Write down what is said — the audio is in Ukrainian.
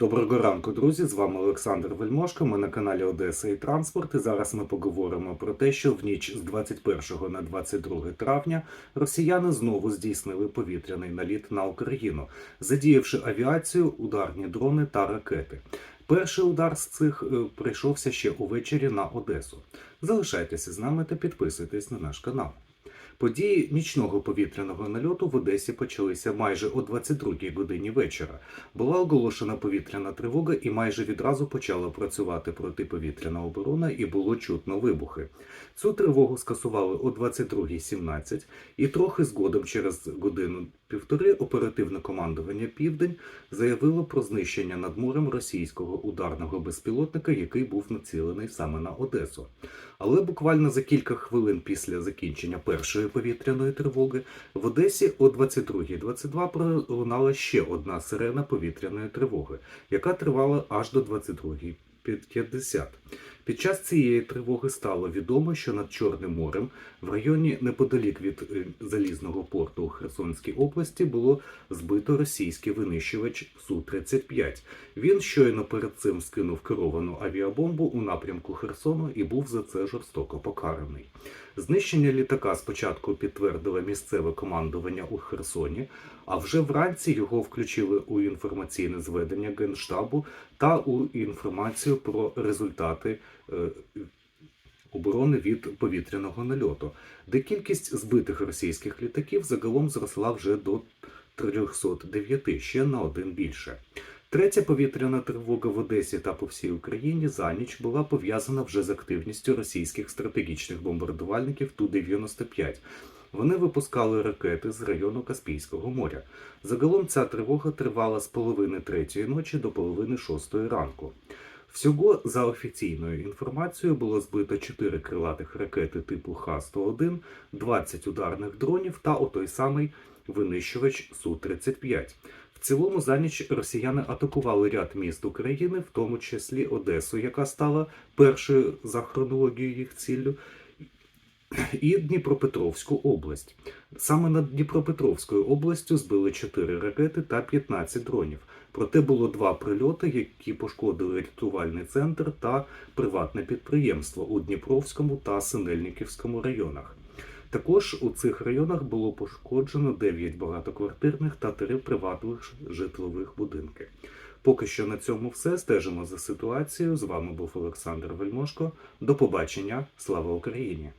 Доброго ранку, друзі! З вами Олександр Вельмошко. Ми на каналі Одеса і Транспорт. І зараз ми поговоримо про те, що в ніч з 21 на 22 травня росіяни знову здійснили повітряний наліт на Україну, задіявши авіацію, ударні дрони та ракети. Перший удар з цих е, прийшовся ще увечері на Одесу. Залишайтеся з нами та підписуйтесь на наш канал. Події нічного повітряного нальоту в Одесі почалися майже о 22-й годині вечора. Була оголошена повітряна тривога і майже відразу почала працювати протиповітряна оборона і було чутно вибухи. Цю тривогу скасували о 22.17 і трохи згодом через годину півтори оперативне командування Південь заявило про знищення над морем російського ударного безпілотника, який був націлений саме на Одесу. Але буквально за кілька хвилин після закінчення першої повітряної тривоги в Одесі о 22.22 пролунала ще одна сирена повітряної тривоги, яка тривала аж до 22.50. Під час цієї тривоги стало відомо, що над Чорним морем в районі неподалік від е, залізного порту у Херсонській області було збито російський винищувач Су-35. Він щойно перед цим скинув керовану авіабомбу у напрямку Херсону і був за це жорстоко покараний. Знищення літака спочатку підтвердило місцеве командування у Херсоні, а вже вранці його включили у інформаційне зведення Генштабу та у інформацію про результати оборони від повітряного нальоту, де кількість збитих російських літаків загалом зросла вже до 309, ще на один більше. Третя повітряна тривога в Одесі та по всій Україні за ніч була пов'язана вже з активністю російських стратегічних бомбардувальників Ту-95. Вони випускали ракети з району Каспійського моря. Загалом ця тривога тривала з половини третьої ночі до половини шостої ранку. Всього за офіційною інформацією було збито 4 крилатих ракети типу Х-101, 20 ударних дронів та отой самий винищувач Су-35. В цілому за ніч росіяни атакували ряд міст України, в тому числі Одесу, яка стала першою за хронологією їх ціллю, і Дніпропетровську область. Саме над Дніпропетровською областю збили 4 ракети та 15 дронів. Проте було два прильоти, які пошкодили рятувальний центр та приватне підприємство у Дніпровському та Синельниківському районах. Також у цих районах було пошкоджено 9 багатоквартирних та 3 приватних житлових будинки. Поки що на цьому все. Стежимо за ситуацією. З вами був Олександр Вельмошко. До побачення. Слава Україні!